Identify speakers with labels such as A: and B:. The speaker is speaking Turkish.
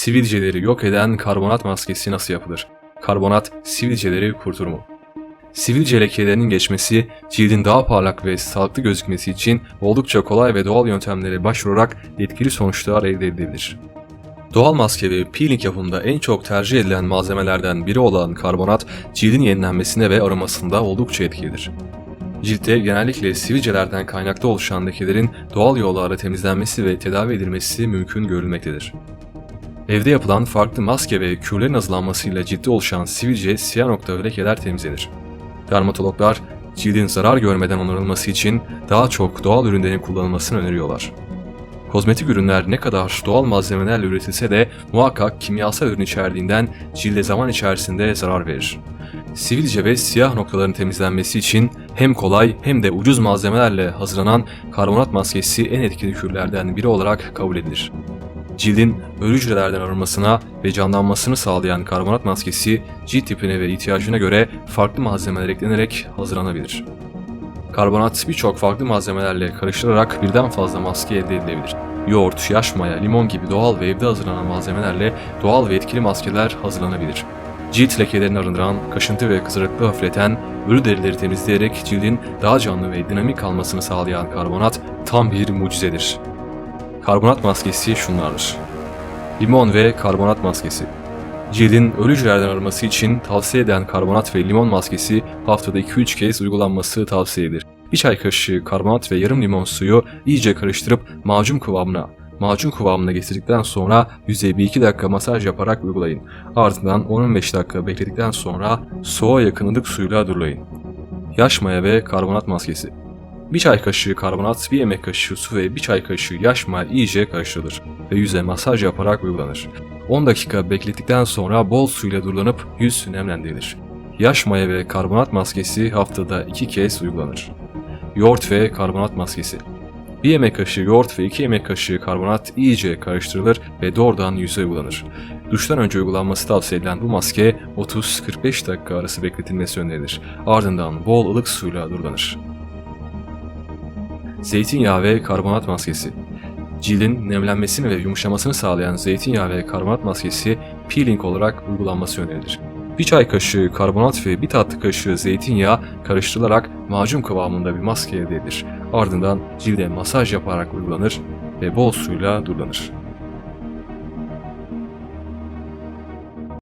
A: Sivilceleri yok eden karbonat maskesi nasıl yapılır? Karbonat sivilceleri kurutur mu? Sivilce lekelerinin geçmesi, cildin daha parlak ve sağlıklı gözükmesi için oldukça kolay ve doğal yöntemlere başvurarak etkili sonuçlar elde edilebilir. Doğal maske ve peeling yapımında en çok tercih edilen malzemelerden biri olan karbonat, cildin yenilenmesinde ve aromasında oldukça etkilidir. Ciltte genellikle sivilcelerden kaynaklı oluşan lekelerin doğal yollarla temizlenmesi ve tedavi edilmesi mümkün görülmektedir. Evde yapılan farklı maske ve kürlerin hazırlanmasıyla ciltte oluşan sivilce, siyah nokta ve lekeler temizlenir. Dermatologlar cildin zarar görmeden onarılması için daha çok doğal ürünlerin kullanılmasını öneriyorlar. Kozmetik ürünler ne kadar doğal malzemelerle üretilse de muhakkak kimyasal ürün içerdiğinden cilde zaman içerisinde zarar verir. Sivilce ve siyah noktaların temizlenmesi için hem kolay hem de ucuz malzemelerle hazırlanan karbonat maskesi en etkili kürlerden biri olarak kabul edilir. Cildin ölü hücrelerden arınmasına ve canlanmasını sağlayan karbonat maskesi cilt tipine ve ihtiyacına göre farklı malzemeler eklenerek hazırlanabilir. Karbonat birçok farklı malzemelerle karıştırılarak birden fazla maske elde edilebilir. Yoğurt, yaş maya, limon gibi doğal ve evde hazırlanan malzemelerle doğal ve etkili maskeler hazırlanabilir. Cilt lekelerini arındıran, kaşıntı ve kızarıklığı hafifleten, ölü derileri temizleyerek cildin daha canlı ve dinamik kalmasını sağlayan karbonat tam bir mucizedir. Karbonat maskesi şunlardır. Limon ve karbonat maskesi. Cildin ölü hücrelerden arınması için tavsiye eden karbonat ve limon maskesi haftada 2-3 kez uygulanması tavsiye edilir. Bir çay kaşığı karbonat ve yarım limon suyu iyice karıştırıp macun kıvamına, macun kıvamına getirdikten sonra yüzeye 1-2 dakika masaj yaparak uygulayın. Ardından 10-15 dakika bekledikten sonra soğuğa yakın ılık suyla durulayın. Yaş maya ve karbonat maskesi. Bir çay kaşığı karbonat, bir yemek kaşığı su ve bir çay kaşığı yaş maya iyice karıştırılır ve yüze masaj yaparak uygulanır. 10 dakika beklettikten sonra bol suyla durulanıp yüz nemlendirilir. Yaş maya ve karbonat maskesi haftada 2 kez uygulanır. Yoğurt ve karbonat maskesi. Bir yemek kaşığı yoğurt ve 2 yemek kaşığı karbonat iyice karıştırılır ve doğrudan yüze uygulanır. Duştan önce uygulanması tavsiye edilen bu maske 30-45 dakika arası bekletilmesi önerilir. Ardından bol ılık suyla durulanır. Zeytinyağı ve karbonat maskesi. Cildin nemlenmesini ve yumuşamasını sağlayan zeytinyağı ve karbonat maskesi peeling olarak uygulanması önerilir. Bir çay kaşığı karbonat ve bir tatlı kaşığı zeytinyağı karıştırılarak macun kıvamında bir maske elde edilir. Ardından cilde masaj yaparak uygulanır ve bol suyla durulanır.